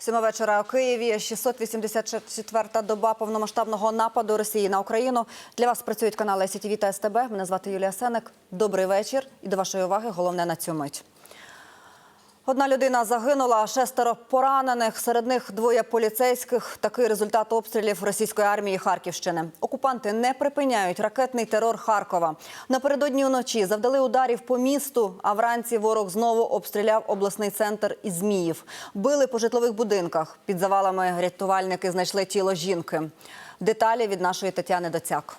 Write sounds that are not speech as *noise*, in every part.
Сьома вечора у Києві. 684-та доба повномасштабного нападу Росії на Україну. Для вас працюють канали СІТВ та СТБ. Мене звати Юлія Сенек. Добрий вечір. І до вашої уваги головне на цю мить. Одна людина загинула, шестеро поранених. Серед них двоє поліцейських. Такий результат обстрілів російської армії Харківщини. Окупанти не припиняють ракетний терор Харкова. Напередодні вночі завдали ударів по місту, а вранці ворог знову обстріляв обласний центр і Зміїв. Били по житлових будинках. Під завалами рятувальники знайшли тіло жінки. Деталі від нашої Тетяни Доцяк.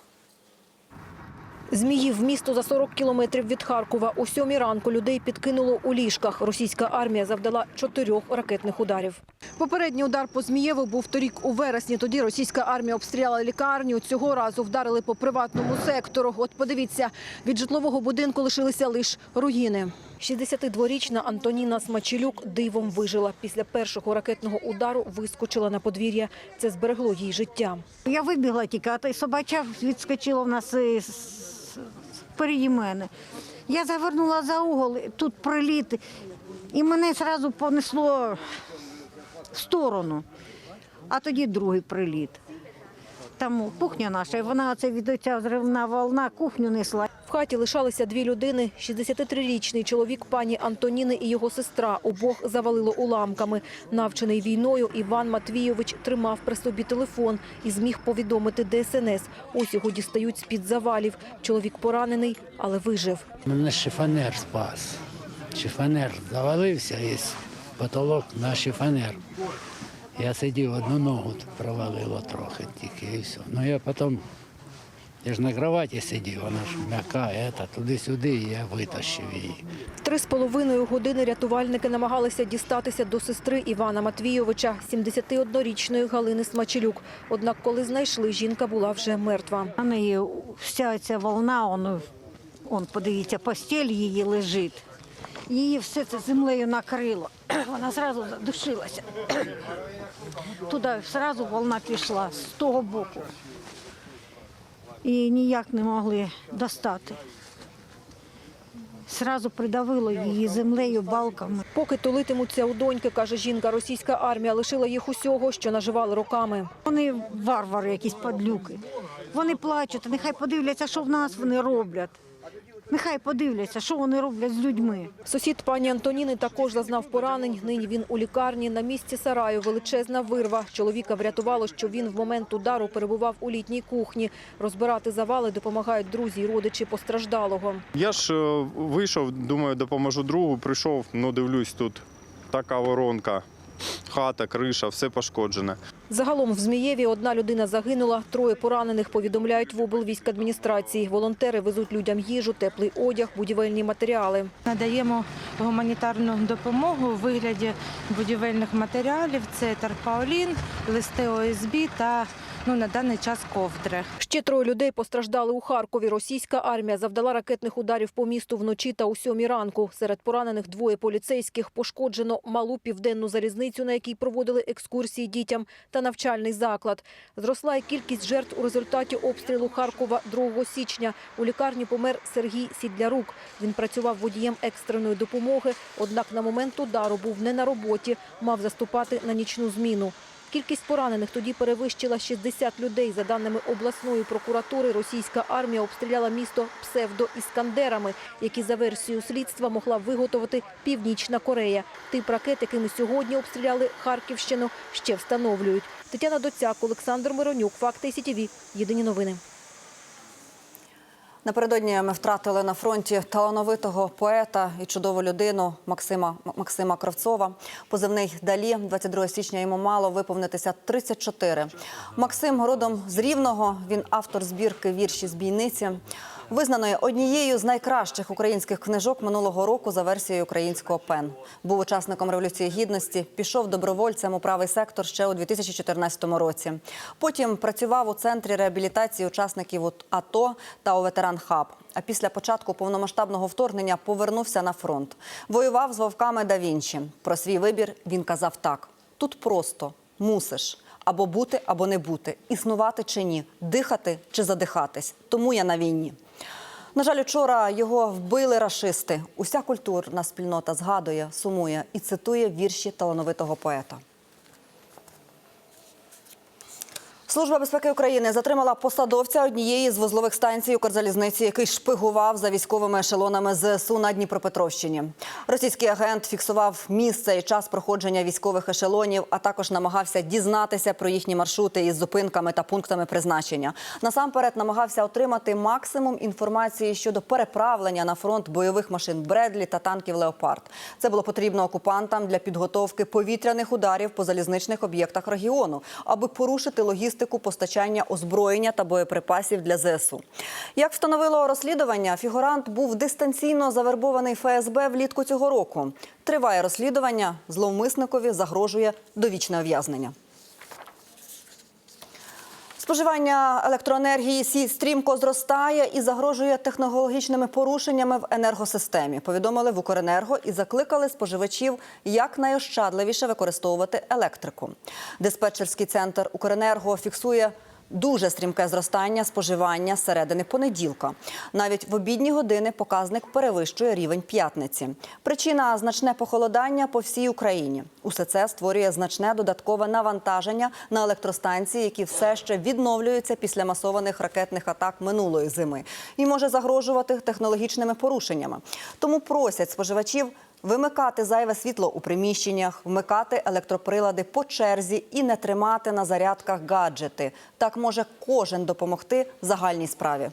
Зміїв місто за 40 кілометрів від Харкова. У сьомій ранку людей підкинуло у ліжках. Російська армія завдала чотирьох ракетних ударів. Попередній удар по Змієву був торік у вересні. Тоді російська армія обстріляла лікарню. Цього разу вдарили по приватному сектору. От подивіться, від житлового будинку лишилися лише руїни. 62-річна Антоніна Смачелюк дивом вижила. Після першого ракетного удару вискочила на подвір'я. Це зберегло їй життя. Я вибігла той собача відскочила в нас мене. Я завернула за угол, тут приліт, і мене одразу понесло в сторону, а тоді другий приліт. Там кухня наша, вона оце від оця взривна волна кухню несла. Хаті лишалися дві людини. 63-річний чоловік пані Антоніни і його сестра. Обох завалило уламками. Навчений війною Іван Матвійович тримав при собі телефон і зміг повідомити ДСНС. Ось його дістають з-під завалів. Чоловік поранений, але вижив. Мене шифонер спас. Шифонер завалився і потолок на шифонер. Я сидів, одну ногу провалило трохи тільки і все. Ну я потім, я ж на кроваті сидів, вона ж м'яка, ета, туди-сюди, і я витащив її. Три з половиною години рятувальники намагалися дістатися до сестри Івана Матвійовича, 71-річної Галини Смачелюк. Однак, коли знайшли, жінка була вже мертва. На неї вся ця волна, он, он, подивіться, постіль її лежить. Її все це землею накрило. *clears throat* Вона одразу задушилася. *clears throat* Туди одразу волна пішла з того боку. І ніяк не могли достати. Сразу придавило її землею, балками. Поки тулитимуться у доньки, каже жінка, російська армія лишила їх усього, що наживали роками. Вони варвари, якісь падлюки. Вони плачуть, нехай подивляться, що в нас вони роблять. Нехай подивляться, що вони роблять з людьми. Сусід пані Антоніни також зазнав поранень. Нині він у лікарні. На місці сараю величезна вирва. Чоловіка врятувало, що він в момент удару перебував у літній кухні. Розбирати завали допомагають друзі й родичі постраждалого. Я ж е, вийшов, думаю, допоможу другу. Прийшов, ну дивлюсь, тут така воронка, хата, криша, все пошкоджене. Загалом в Змієві одна людина загинула, троє поранених повідомляють в облвійськадміністрації. Волонтери везуть людям їжу, теплий одяг, будівельні матеріали. Надаємо гуманітарну допомогу у вигляді будівельних матеріалів. Це тарпаулін, листи ОСБ та ну, на даний час ковдри. Ще троє людей постраждали у Харкові. Російська армія завдала ракетних ударів по місту вночі та у сьомій ранку. Серед поранених двоє поліцейських пошкоджено малу південну залізницю, на якій проводили екскурсії дітям, та навчальний заклад. Зросла й кількість жертв у результаті обстрілу Харкова 2 січня. У лікарні помер Сергій Сідлярук. Він працював водієм екстреної допомоги, однак на момент удару був не на роботі, мав заступати на нічну зміну. Кількість поранених тоді перевищила 60 людей. За даними обласної прокуратури, російська армія обстріляла місто псевдоіскандерами, які за версією слідства могла виготовити Північна Корея. Тип ракет, якими сьогодні обстріляли Харківщину, ще встановлюють. Тетяна Доцяк, Олександр Миронюк, Факти СІТІВІ. Єдині новини. Напередодні ми втратили на фронті талановитого поета і чудову людину Максима Максима Кравцова. Позивний Далі 22 січня йому мало виповнитися 34. Максим родом з Рівного. Він автор збірки вірші з бійниці. Визнаної однією з найкращих українських книжок минулого року за версією українського ПЕН. Був учасником революції гідності, пішов добровольцем у правий сектор ще у 2014 році. Потім працював у центрі реабілітації учасників АТО та у ветеран хаб. А після початку повномасштабного вторгнення повернувся на фронт. Воював з вовками да Вінчі. Про свій вибір він казав так: тут просто мусиш. Або бути, або не бути, існувати чи ні, дихати чи задихатись. Тому я на війні. На жаль, учора його вбили рашисти. Уся культурна спільнота згадує, сумує і цитує вірші талановитого поета. Служба безпеки України затримала посадовця однієї з вузлових станцій Укрзалізниці, який шпигував за військовими ешелонами ЗСУ на Дніпропетровщині. Російський агент фіксував місце і час проходження військових ешелонів, а також намагався дізнатися про їхні маршрути із зупинками та пунктами призначення. Насамперед намагався отримати максимум інформації щодо переправлення на фронт бойових машин Бредлі та танків Леопард. Це було потрібно окупантам для підготовки повітряних ударів по залізничних об'єктах регіону, аби порушити логістику постачання озброєння та боєприпасів для ЗСУ. Як встановило розслідування, фігурант був дистанційно завербований ФСБ влітку цього року. Триває розслідування. Зловмисникові загрожує довічне ув'язнення. Споживання електроенергії сі- стрімко зростає і загрожує технологічними порушеннями в енергосистемі. Повідомили в Укренерго і закликали споживачів якнайощадливіше використовувати електрику. Диспетчерський центр Укренерго фіксує. Дуже стрімке зростання споживання середини понеділка. Навіть в обідні години показник перевищує рівень п'ятниці. Причина значне похолодання по всій Україні. Усе це створює значне додаткове навантаження на електростанції, які все ще відновлюються після масованих ракетних атак минулої зими, і може загрожувати технологічними порушеннями. Тому просять споживачів Вимикати зайве світло у приміщеннях, вмикати електроприлади по черзі і не тримати на зарядках гаджети. Так може кожен допомогти загальній справі.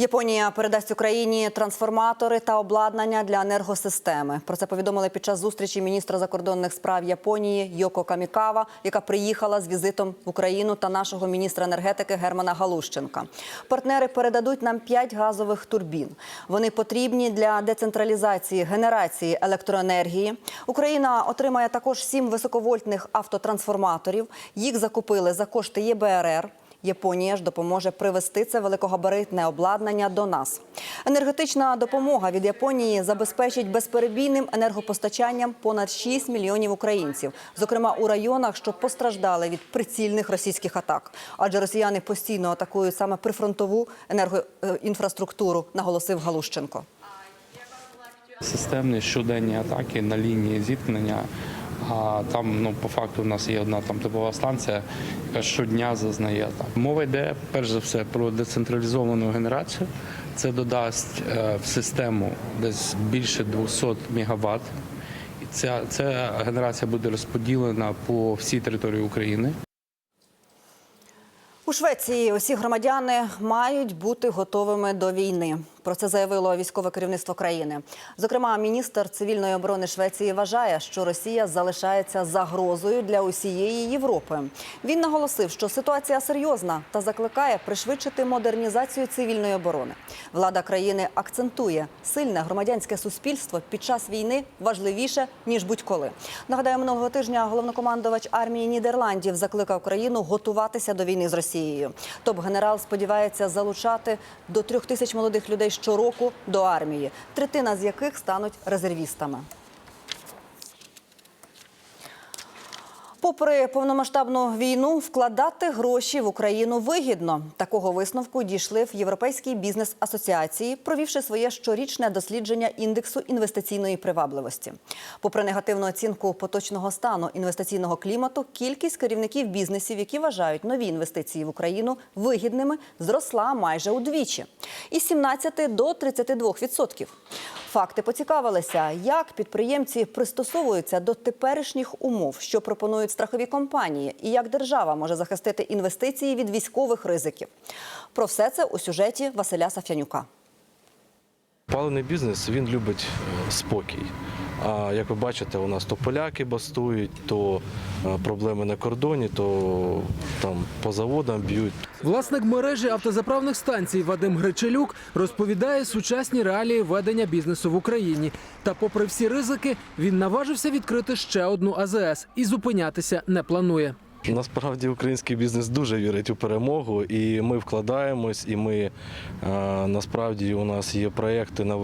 Японія передасть Україні трансформатори та обладнання для енергосистеми. Про це повідомили під час зустрічі міністра закордонних справ Японії Йоко Камікава, яка приїхала з візитом в Україну та нашого міністра енергетики Германа Галущенка. Партнери передадуть нам 5 газових турбін. Вони потрібні для децентралізації генерації електроенергії. Україна отримає також 7 високовольтних автотрансформаторів. Їх закупили за кошти ЄБРР. Японія ж допоможе привести це великогабаритне обладнання до нас. Енергетична допомога від Японії забезпечить безперебійним енергопостачанням понад 6 мільйонів українців, зокрема у районах, що постраждали від прицільних російських атак. Адже росіяни постійно атакують саме прифронтову енергоінфраструктуру, наголосив Галущенко. Системні щоденні атаки на лінії зіткнення. А там, ну, по факту, у нас є одна там типова станція, яка щодня зазнає атак. Мова йде перш за все про децентралізовану генерацію. Це додасть е, в систему десь більше 200 мегаватт. Ця, ця генерація буде розподілена по всій території України. У Швеції усі громадяни мають бути готовими до війни. Про це заявило військове керівництво країни. Зокрема, міністр цивільної оборони Швеції вважає, що Росія залишається загрозою для усієї Європи. Він наголосив, що ситуація серйозна та закликає пришвидшити модернізацію цивільної оборони. Влада країни акцентує сильне громадянське суспільство під час війни важливіше ніж будь-коли. Нагадаю, минулого тижня головнокомандувач армії Нідерландів закликав країну готуватися до війни з Росією. Топ-генерал сподівається залучати до трьох тисяч молодих людей щороку до армії, третина з яких стануть резервістами. Попри повномасштабну війну, вкладати гроші в Україну вигідно. Такого висновку дійшли в Європейській бізнес-асоціації, провівши своє щорічне дослідження індексу інвестиційної привабливості. Попри негативну оцінку поточного стану інвестиційного клімату, кількість керівників бізнесів, які вважають нові інвестиції в Україну вигідними, зросла майже удвічі із 17 до 32%. відсотків. Факти поцікавилися, як підприємці пристосовуються до теперішніх умов, що пропонують страхові компанії, і як держава може захистити інвестиції від військових ризиків. Про все це у сюжеті Василя Сафянюка. Паливний бізнес він любить е, спокій. А як ви бачите, у нас то поляки бастують, то е, проблеми на кордоні, то там по заводам б'ють. Власник мережі автозаправних станцій Вадим Гречелюк розповідає сучасні реалії ведення бізнесу в Україні. Та, попри всі ризики, він наважився відкрити ще одну АЗС і зупинятися не планує. Насправді український бізнес дуже вірить у перемогу, і ми вкладаємось, і ми е, насправді у нас є проекти на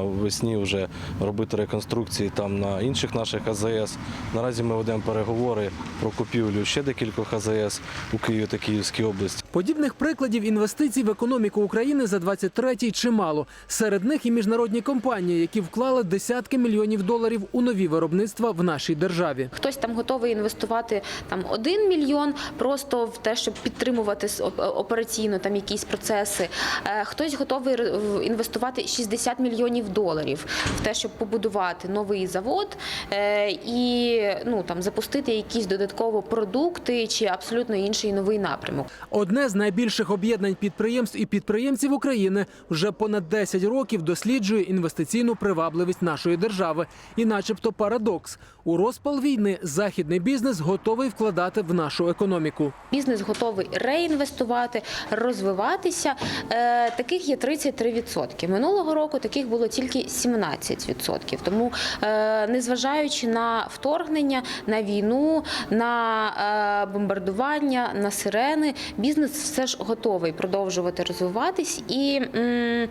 весні вже робити реконструкції там на інших наших АЗС. Наразі ми ведемо переговори про купівлю ще декількох АЗС у Києві та Київській області. Подібних прикладів інвестицій в економіку України за 23-й чимало. Серед них і міжнародні компанії, які вклали десятки мільйонів доларів у нові виробництва в нашій державі. Хтось там готовий інвестувати там один мільйон просто в те, щоб підтримувати операційно там якісь процеси. Е, Хтось готовий інвестувати 60 мільйонів доларів в те, щоб побудувати новий завод е, і ну там запустити якісь додатково продукти чи абсолютно інший новий напрямок. Одне з найбільших об'єднань підприємств і підприємців України вже понад 10 років досліджує інвестиційну привабливість нашої держави. І, начебто, парадокс у розпал війни західний бізнес готовий вкладати в нашу економіку. Бізнес готовий реінвестувати, розвиватися. Е, таких є 33%. Минулого року таких було тільки 17%. Тому, е, незважаючи на вторгнення, на війну, на е, бомбардування, на сирени, бізнес все ж готовий продовжувати розвиватись і е,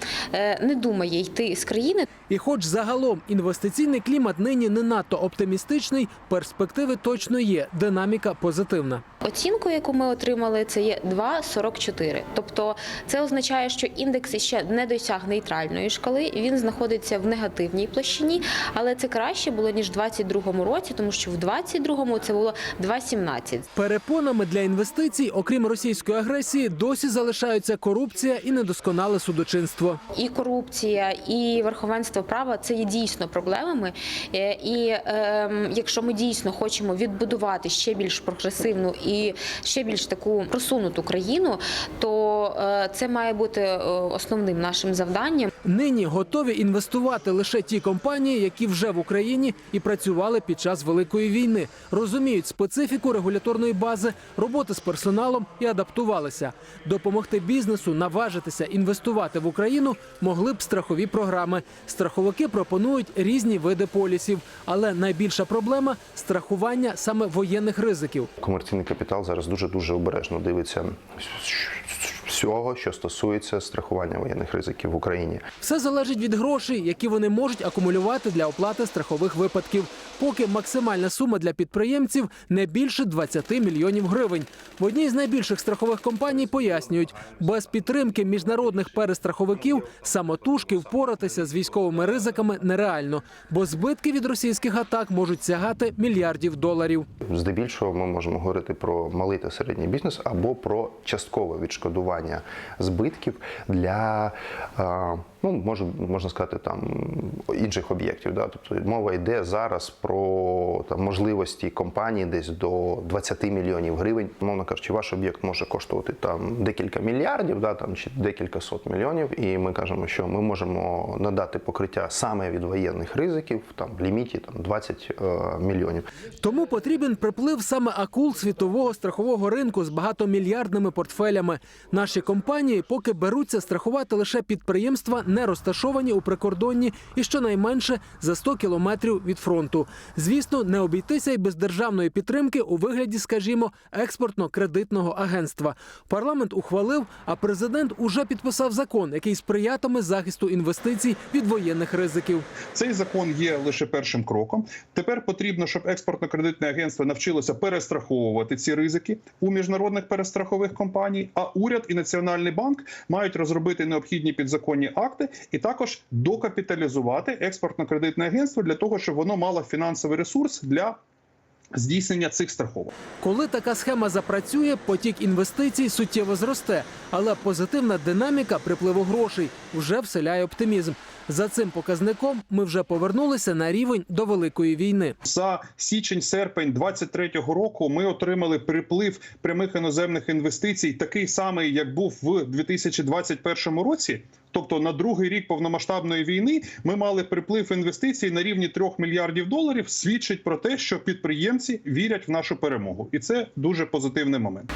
не думає йти з країни. І хоч загалом інвестиційний клімат нині не надто оптимістичний, перспективи точно є, динаміка позитивна. Оцінку, яку ми отримали, це є 2,44. Тобто це означає, що індекс ще не досяг нейтральної шкали. Він знаходиться в негативній площині, але це краще було ніж в 2022 році, тому що в 2022 це було 2,17. Перепонами для інвестицій, окрім російської агресії, досі залишаються корупція і недосконале судочинство. І корупція, і верховенство права це є дійсно проблемами. Е, І ем, якщо ми дійсно хочемо відбудувати ще більш прогресивну і ще більш таку просунуту країну, то е, це має бути е, основним нашим завданням. Нині готові інвестувати лише ті компанії, які вже в Україні і працювали під час великої війни, розуміють специфіку регуляторної бази, роботи з персоналом і адаптувалися. Допомогти бізнесу наважитися інвестувати в Україну могли б страхові програми. Страховики пропонують різні види полісів, але найбільша проблема страхування саме воєнних ризиків. Комерційний капітал зараз дуже дуже обережно дивиться всього, що стосується страхування воєнних ризиків в Україні. Все залежить від грошей, які вони можуть акумулювати для оплати страхових випадків. Поки максимальна сума для підприємців не більше 20 мільйонів гривень. В одній з найбільших страхових компаній пояснюють, без підтримки міжнародних перестраховиків самотужки впоратися з військовими ризиками нереально, бо збитки від російських атак можуть сягати мільярдів доларів. Здебільшого ми можемо говорити про малий та середній бізнес або про часткове відшкодування збитків для е, ну може можна сказати там інших об'єктів. Да? Тобто мова йде зараз про там можливості компанії десь до 20 мільйонів гривень. Мовно кажучи, ваш об'єкт може коштувати там декілька мільярдів, да там чи декілька сот мільйонів. І ми кажемо, що ми можемо надати покриття саме від воєнних ризиків там в ліміті там 20 е, мільйонів. Тому потрібен приплив саме акул світового страхового ринку з багатомільярдними портфелями. Наші компанії поки беруться страхувати лише підприємства, не розташовані у прикордонні і щонайменше за 100 кілометрів від фронту. Звісно, не обійтися й без державної підтримки у вигляді, скажімо, експортно-кредитного агентства. Парламент ухвалив, а президент уже підписав закон, який сприятиме захисту інвестицій від воєнних ризиків. Цей закон є лише першим кроком. Тепер потрібно, щоб експортно-кредитне агентство навчилося перестраховувати ці ризики у міжнародних перестрахових компаній. А уряд і Національний банк мають розробити необхідні підзаконні акти і також докапіталізувати експортно-кредитне агентство для того, щоб воно мало фінансовий ресурс для здійснення цих страховок. Коли така схема запрацює, потік інвестицій суттєво зросте, але позитивна динаміка припливу грошей вже вселяє оптимізм. За цим показником ми вже повернулися на рівень до великої війни. За січень-серпень 23-го року ми отримали приплив прямих іноземних інвестицій, такий самий, як був в 2021 році. Тобто на другий рік повномасштабної війни ми мали приплив інвестицій на рівні 3 мільярдів доларів. Свідчить про те, що підприємці вірять в нашу перемогу, і це дуже позитивний момент.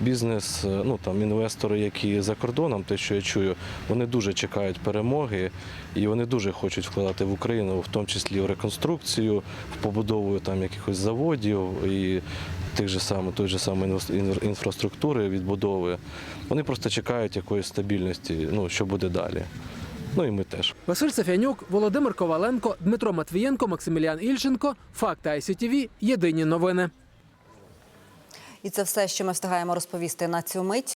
Бізнес, е, ну там інвестори, які за кордоном, те, що я чую, вони дуже чекають перемоги і вони дуже хочуть вкладати в Україну, в тому числі в реконструкцію, в побудову там якихось заводів і тих же саме, той же самої інфраструктури, відбудови. Вони просто чекають якоїсь стабільності, ну що буде далі. Ну і ми теж. Василь Сафянюк, Володимир Коваленко, Дмитро Матвієнко, Максимілян Ільченко. Факти ICTV. Єдині новини. І це все, що ми встигаємо розповісти на цю мить.